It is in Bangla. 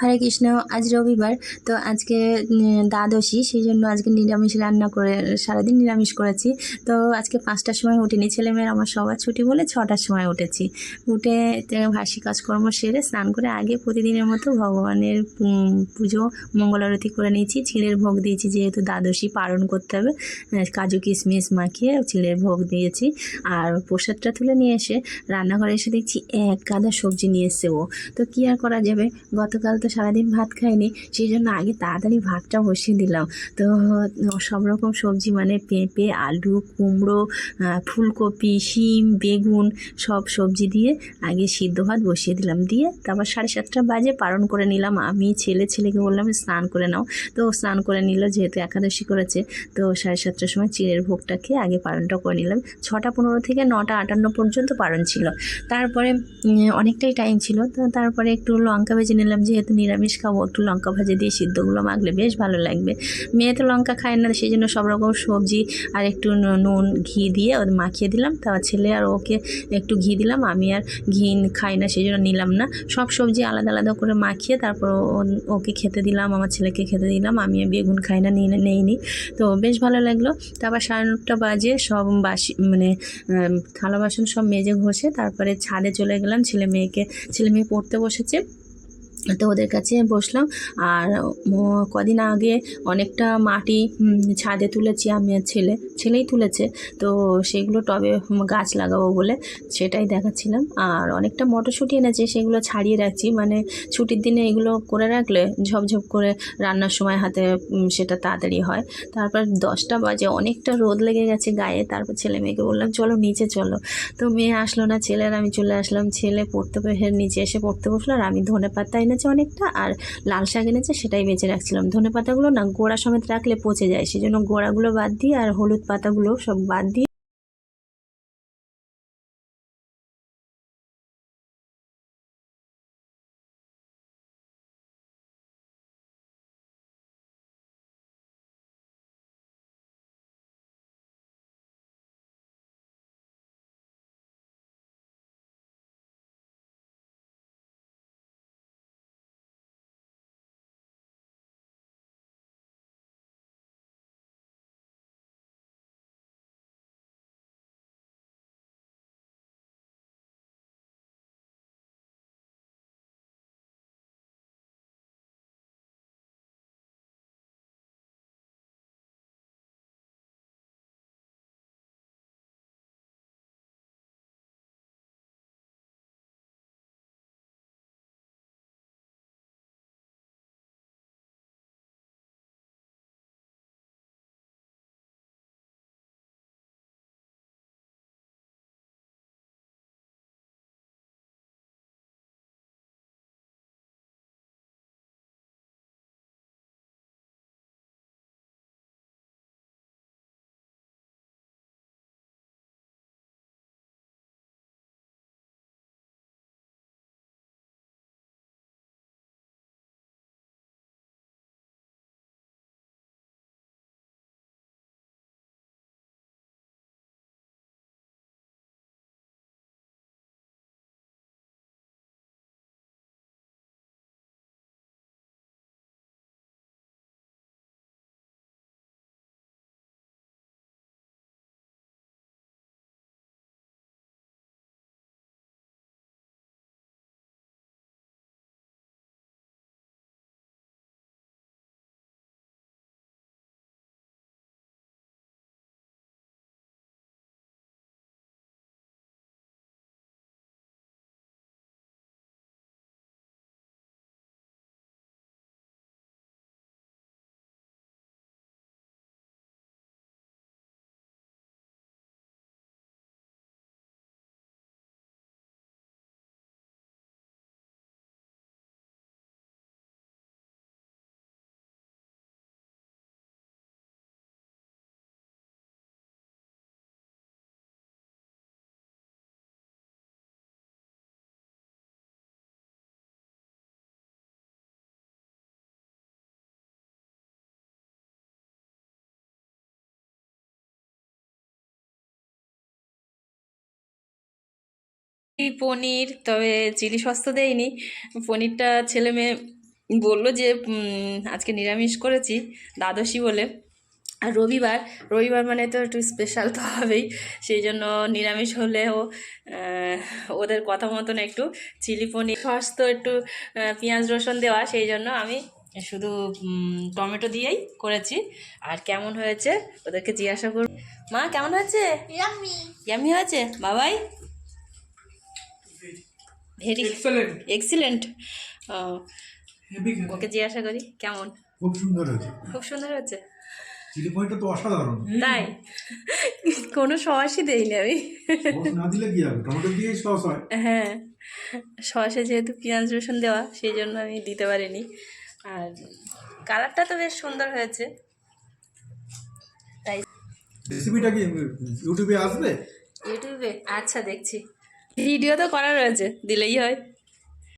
হরে কৃষ্ণ, আজ রবিবার। তো আজকে দ্বাদশী, সেই জন্য আজকে নিরামিষ রান্না করে, সারাদিন নিরামিষ করেছি। তো আজকে পাঁচটার সময় উঠিনি। ছেলেমেয়ের আমার সবার ছুটি বলে ছটার সময় উঠেছি। উঠে ভাসি কাজকর্ম সেরে স্নান করে আগে প্রতিদিনের মতো ভগবানের পুজো মঙ্গলারতি করে নিয়েছি। ছেলের ভোগ দিয়েছি যেহেতু দ্বাদশী পালন করতে হবে। কাজু কিশমিশ মাখিয়ে ছেলের ভোগ দিয়েছি। আর প্রসাদটা তুলে নিয়ে এসে রান্নাঘরে এসে দেখছি এক গাদা সবজি নিয়ে এসছে ও। তো কী আর করা যাবে? গতকাল সারাদিন ভাত খাইনি সেই জন্য আগে তাড়াতাড়ি ভাতটা বসিয়ে দিলাম। তো সব রকম সবজি মানে পেঁপে, আলু, কুমড়ো ফুলকপি, শিম, বেগুন সব সবজি দিয়ে আগে সিদ্ধ ভাত বসিয়ে দিলাম। দিয়ে তারপর সাড়ে সাতটা বাজে পালন করে নিলাম। আমি ছেলে, ছেলেকে বললাম, স্নান করে নাও। তো স্নান করে নিল, যেহেতু একাদশী করেছে, তো সাড়ে সাতটার সময় চিড়ের ভোগটা খেয়ে আগে পালনটা করে নিলাম। ছটা পনেরো থেকে নটা আটান্ন পর্যন্ত পালন ছিল। তারপরে অনেকটাই টাইম ছিল। তো তারপরে একটু লঙ্কা ভেজে নিলাম, যেহেতু নিরামিষ খাব, একটু লঙ্কা ভাজে দিয়ে সিদ্ধগুলো মাখলে বেশ ভালো লাগবে। মেয়ে তো লঙ্কা খায় না, সেই জন্য সব রকম সবজি আর একটু নুন, ঘি দিয়ে ওদের মাখিয়ে দিলাম। তারপর ছেলে আর ওকে একটু ঘি দিলাম, আমি আর ঘি খাই না, সেই জন্য নিলাম না। সব সবজি আলাদা আলাদা করে মাখিয়ে তারপর ওকে খেতে দিলাম, আমার ছেলেকে খেতে দিলাম, আমি বেগুন খাই না, নিয়ে নেইনি। তো বেশ ভালো লাগল। তারপর সাড়ে নটা বাজে সব বাসি মানে থালা বাসন সব মেজে ঘষে তারপরে ছাদে চলে গেলাম। ছেলে মেয়েকে, ছেলে মেয়ে পড়তে বসেছে। তো ওদের কাছে বসলাম। আর কদিন আগে অনেকটা মাটি ছাদে তুলেছি আমি ছেলে, ছেলেই তুলেছে। তো সেগুলো টবে গাছ লাগাবো বলে সেটাই দেখাচ্ছিলাম। আর অনেকটা মটরশুঁটি এনেছে, সেগুলো ছাড়িয়ে রাখছি। মানে ছুটির দিনে এগুলো করে রাখলে ঝপঝপ করে রান্নার সময় হাতে সেটা তাড়াতাড়ি হয়। তারপর দশটা বাজে, অনেকটা রোদ লেগে গেছে গায়ে। তারপর ছেলে মেয়েকে বললাম, চলো নিচে চলো। তো মেয়ে আসলো না ছেলের আমি চলে আসলাম। ছেলে পড়তে নিচে এসে পড়তে বসল, আর আমি ধনে পাতা এনেছে অনেকটা আর লাল শাক এনেছে সেটাই বেঁচে রাখছিলাম। ধনে পাতাগুলো না গোড়া সমেত রাখলে পচে যায় সেই জন্য গোড়াগুলো বাদ দিয়ে আর হলুদ পাতাগুলো সব বাদ দিয়ে পনির তবে চিলি সস তো দেয়নি। পনিরটা ছেলে মেয়ে বলল যে আজকে নিরামিষ করেছি দ্বাদশী বলে। আর রবিবার রবিবার মানে তো একটু স্পেশাল তো হবেই সেই জন্য নিরামিষ হলেও ওদের কথা মতন একটু চিলি পনির সস তো একটু পেঁয়াজ রসুন দেওয়া সেই জন্য আমি শুধু টমেটো দিয়েই করেছি। আর কেমন হয়েছে ওদেরকে জিজ্ঞাসা করব মা কেমন হয়েছে? ইয়ামি হয়েছে? বাবাই? ভেরি এক্সেলেন্ট এক্সিলেন্ট ওকে জিজ্ঞাসা করি কেমন? খুব সুন্দর হয়েছে। খুব সুন্দর হয়েছে? চিলি পয়েন্টটা তো অসাধারণ। তাই? কোনো সসই দেইনি আমি। না দিলে কি হবে? টমেটো দিয়েই সস হয়। হ্যাঁ। সসে যেহেতু পেঁয়াজ রসুন দেওয়া সেই জন্য আমি দিতে পারিনি। আর কালারটা তো বেশ সুন্দর হয়েছে। তাই রেসিপিটা কি ইউটিউবে আসবে? ইউটিউবে আচ্ছা দেখছি। ভিডিও তো করা রয়েছে দিলেই হয়।